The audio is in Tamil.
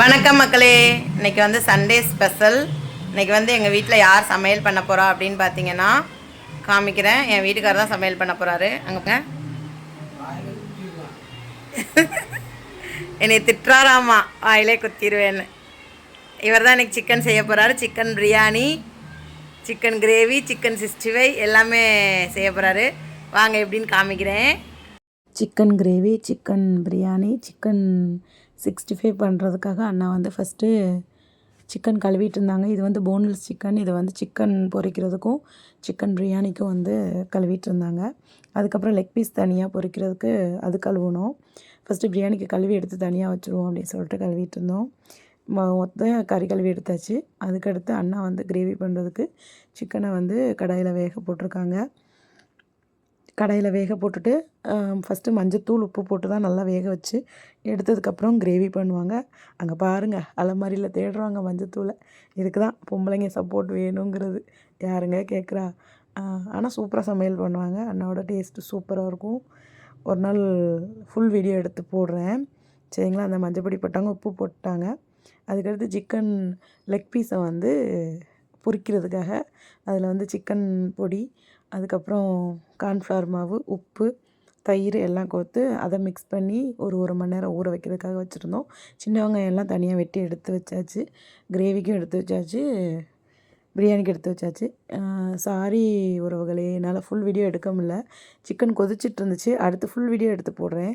வணக்கம் மக்களே. இன்னைக்கு வந்து சண்டே ஸ்பெஷல் இன்னைக்கு வந்து எங்கள் வீட்டில் யார் சமையல் பண்ண போகிறா அப்படின்னு பார்த்தீங்கன்னா காமிக்கிறேன். என் வீட்டுக்காரர் தான் சமையல் பண்ண போகிறாரு அங்கே என்னை திட்டுறாராமா? வாயிலே குத்திடுவேன்னு இவர் தான் எனக்கு சிக்கன் செய்ய போகிறாரு chicken biryani chicken gravy chicken sixty five எல்லாமே செய்ய போகிறாரு வாங்க எப்படின்னு காமிக்கிறேன். Chicken gravy chicken biryani chicken sixty five பண்ணுறதுக்காக அண்ணா வந்து ஃபஸ்ட்டு சிக்கன் கழுவிட்டு இருந்தாங்க இது வந்து போன்லெஸ் சிக்கன் இது வந்து சிக்கன் பொரிக்கிறதுக்கும் சிக்கன் பிரியாணிக்கும் வந்து கழுவிட்டு இருந்தாங்க அதுக்கப்புறம் லெக் பீஸ் தனியாக பொரிக்கிறதுக்கு அது கழுவணும் ஃபஸ்ட்டு பிரியாணிக்கு கழுவி எடுத்து தனியாக வச்சுருவோம் அப்படின்னு சொல்லிட்டு கழுவிட்டு இருந்தோம் மொ- மொத்த கறி கழுவி எடுத்தாச்சு. அதுக்கடுத்து அண்ணா வந்து கிரேவி பண்ணுறதுக்கு சிக்கனை வந்து கடாயில் வேக போட்டிருக்காங்க. கடையில் வேக போட்டுட்டு ஃபஸ்ட்டு மஞ்சத்தூள் உப்பு போட்டு தான் நல்லா வேக வச்சு எடுத்ததுக்கப்புறம் கிரேவி பண்ணுவாங்க. அங்கே பாருங்கள் அலமாரியில் தேடுறாங்க மஞ்சத்தூளை. இதுக்கு தான் பொம்பளைங்க சப்போர்ட் வேணுங்கிறது. யாருங்க கேட்குறா ஆனால் சூப்பராக சமையல் பண்ணுவாங்க. அண்ணாவோட டேஸ்ட்டு சூப்பராக இருக்கும். ஒரு நாள் ஃபுல் வீடியோ எடுத்து போடுறேன். சரிங்களா? அந்த மஞ்சப்பொடி போட்டாங்க உப்பு போட்டாங்க. அதுக்கடுத்து சிக்கன் லெக் பீஸை வந்து பொரிக்கிறதுக்காக அதில் வந்து சிக்கன் பொடி அதுக்கப்புறம் கார்ன்ஃப்ளவர் மாவு உப்பு தயிர் எல்லாம் கோர்த்து அதை மிக்ஸ் பண்ணி ஒரு ஒரு மணி நேரம் ஊற வைக்கிறதுக்காக வச்சுருந்தோம். சின்ன வெங்காயம் எல்லாம் தனியாக வெட்டி எடுத்து வச்சாச்சு. கிரேவிக்கும் எடுத்து வச்சாச்சு. பிரியாணிக்கு எடுத்து வச்சாச்சு. சாரி உறவுகளே என்னால் ஃபுல் வீடியோ எடுக்க முடியல. சிக்கன் கொதிச்சிட்டு இருந்துச்சு. அடுத்து ஃபுல் வீடியோ எடுத்து போடுறேன்.